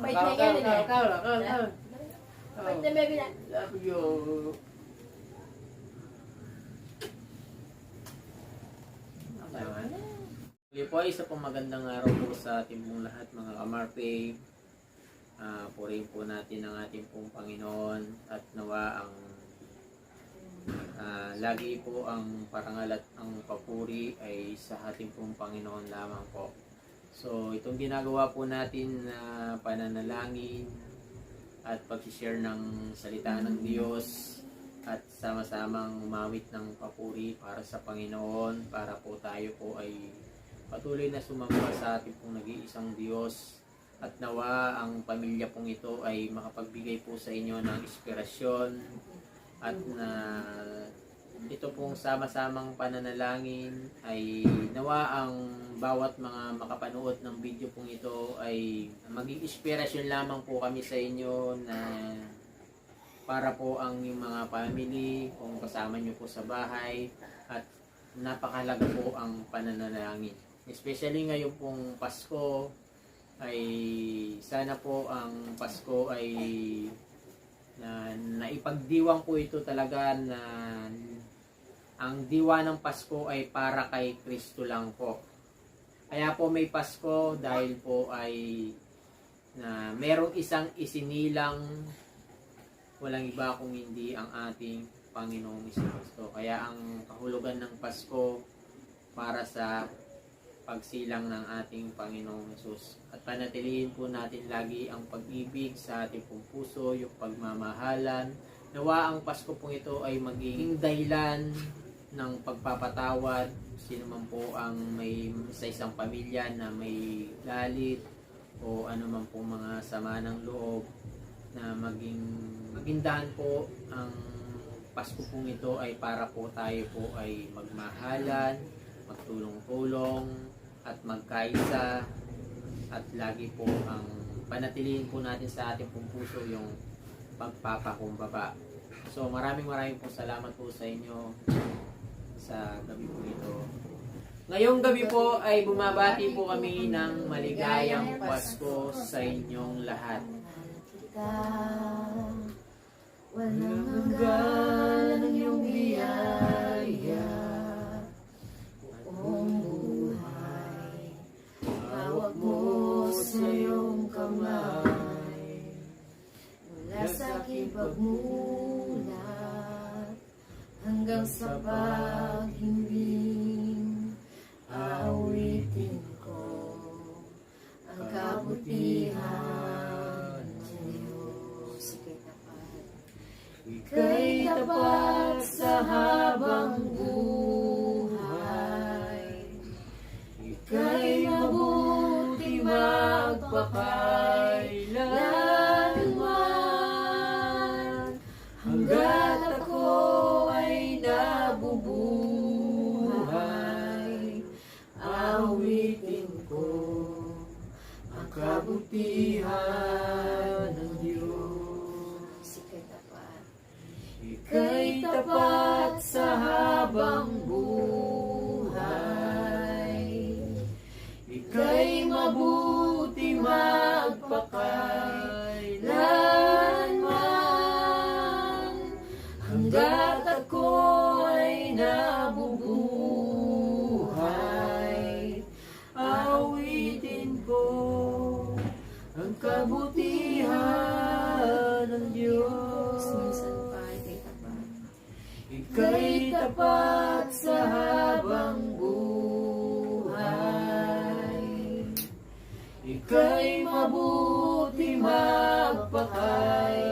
Bait na yan, eh. kau, kau, kau. Bait na baby na. Love you. Muli po, isa pong magandang araw po sa ating pong lahat mga kamarpe. Ah, purihin po natin ang ating pong Panginoon at nawa ang ah, lagi po ang parangal at ang papuri ay sa ating pong Panginoon lamang po. So, itong ginagawa po natin na pananalangin at pag-share ng salita ng Diyos at sama-samang umawit ng papuri para sa Panginoon para po tayo po ay patuloy na sumamba sa ating pong nag-iisang Diyos at nawa ang pamilya pong ito ay makapagbigay po sa inyo ng inspirasyon at na ito pong sama-samang pananalangin ay nawa ang bawat mga makapanood ng video pong ito ay maging inspirasyon lamang po kami sa inyo na para po ang yung mga family kung kasama nyo po sa bahay at napakalaga po ang pananalangin. Especially ngayon pong Pasko ay sana po ang Pasko ay na naipagdiwang po ito talaga na ang diwa ng Pasko ay para kay Kristo lang po. Kaya po may Pasko dahil po ay na merong isang isinilang walang iba kung hindi ang ating Panginoong Kristo. Kaya ang kahulugan ng Pasko para sa pagsilang ng ating Panginoong Yesus. At panatilihin po natin lagi ang pag-ibig sa ating pong puso, yung pagmamahalan. Nawa ang Pasko pong ito ay magiging dahilan ng pagpapatawad. Sino man po ang may sa isang pamilya na may galit o ano man po mga sama ng loob na maging magindahan po ang Pasko pong ito ay para po tayo po ay magmahalan, magtulong-tulong at magkaisa at lagi po ang panatilihin po natin sa ating pong puso yung pagpapakumbaba. So maraming maraming po salamat po sa inyo sa gabi po ito. Ngayong gabi po ay bumabati po kami ng maligayang Pasko sa inyong lahat. Walang hanggan ang iyong biyaya. Buong buhay, hawak mo sa iyong kamay. Mula sa aking pagmulat, hanggang sa paghimbing, awitin ko ang kabutihan ng Diyos. Ika'y tapat. Sa habang buhay. Ika'y mabuti magpakailanman. Hanggat ako ay nabubuhay, awitin ko ang kabutihan ng Diyos. Ika'y tapat. Sa habang buhay. Ika'y mabuti magpakailanman.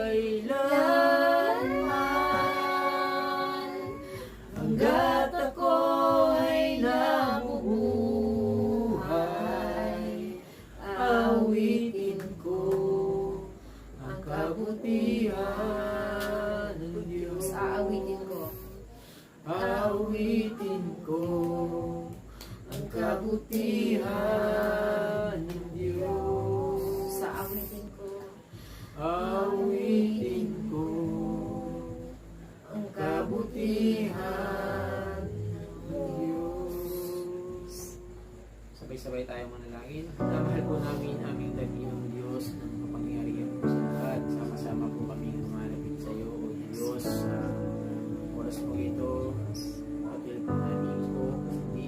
Tayo manalangin. Namahal po namin aming dakilang Diyos ng kapangyarihan po sa lahat. Sama-sama po kami lumalapit sa iyo, O Diyos, sa oras po ito. Patil po namin po, hindi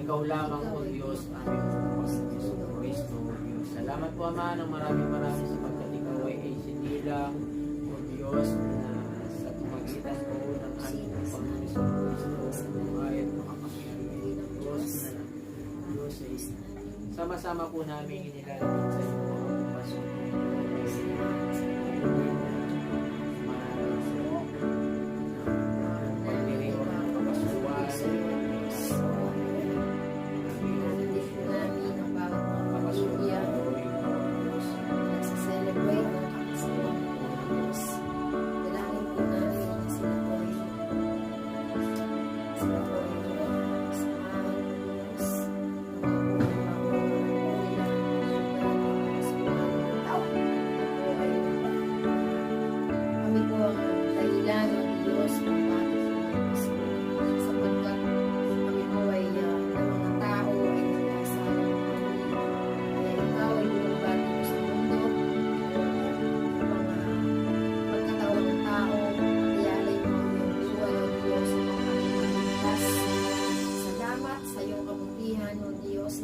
ikaw lamang po Diyos, aming Panginoon Cristo. O Diyos. Salamat po Ama ng maraming maraming sapagkat ikaw ay hindi lang O Diyos sama-sama po namin inilalapit sa iyo ang pasok. Pagdiriw ng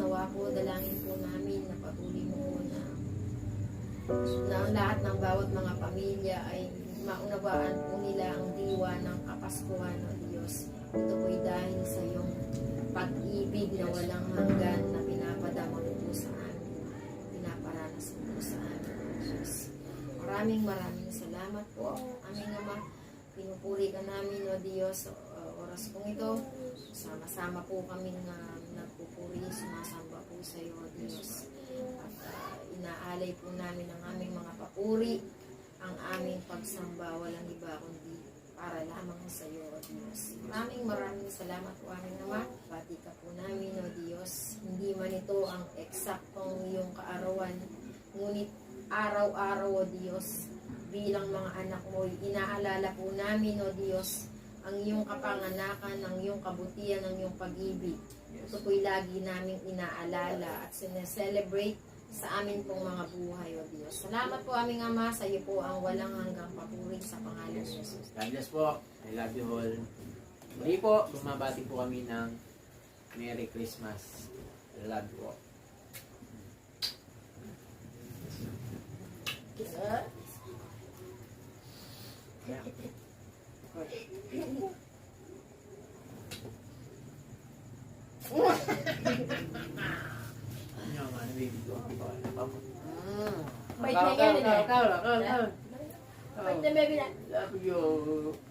o. Nawa po, dalangin po namin na patuloy mo na na ang lahat ng bawat mga pamilya ay maunawaan po nila ang diwa ng Kapaskuhan o Diyos. Ito po'y dahil sa iyong pag-ibig na walang hanggan na pinapadama mo po sa amin. Pinaparanas mo po sa amin, O Diyos. Maraming maraming salamat po. Aming Ama, pinupuri ka namin, O Diyos, uh, oras pong ito. Sama-sama po kami na nagpupuri, sumasamba po sa iyo, Diyos. At uh, inaalay po namin ang aming mga papuri, ang aming pagsamba, walang iba kundi para lamang sa iyo, O Diyos. Maraming maraming salamat po aming Ama. Pati ka po namin, O Diyos. Hindi man ito ang eksaktong iyong kaarawan, ngunit araw-araw, O Diyos, bilang mga anak mo, inaalala po namin, O Diyos, ang iyong kapanganakan, ang iyong kabutihan, ang iyong pag-ibig. Ito po'y lagi naming inaalala at sineselebrate sa amin pong mga buhay, O Diyos. Salamat po aming Ama, sa iyo po ang walang hanggang papuri sa pangalan ni Jesus. God bless po. I love you all. Muli po, bumabati po kami ng Merry Christmas. I love you po. Ko. Bait na yan, eh. Kau, kau, kau. Bait na baby na. Love you.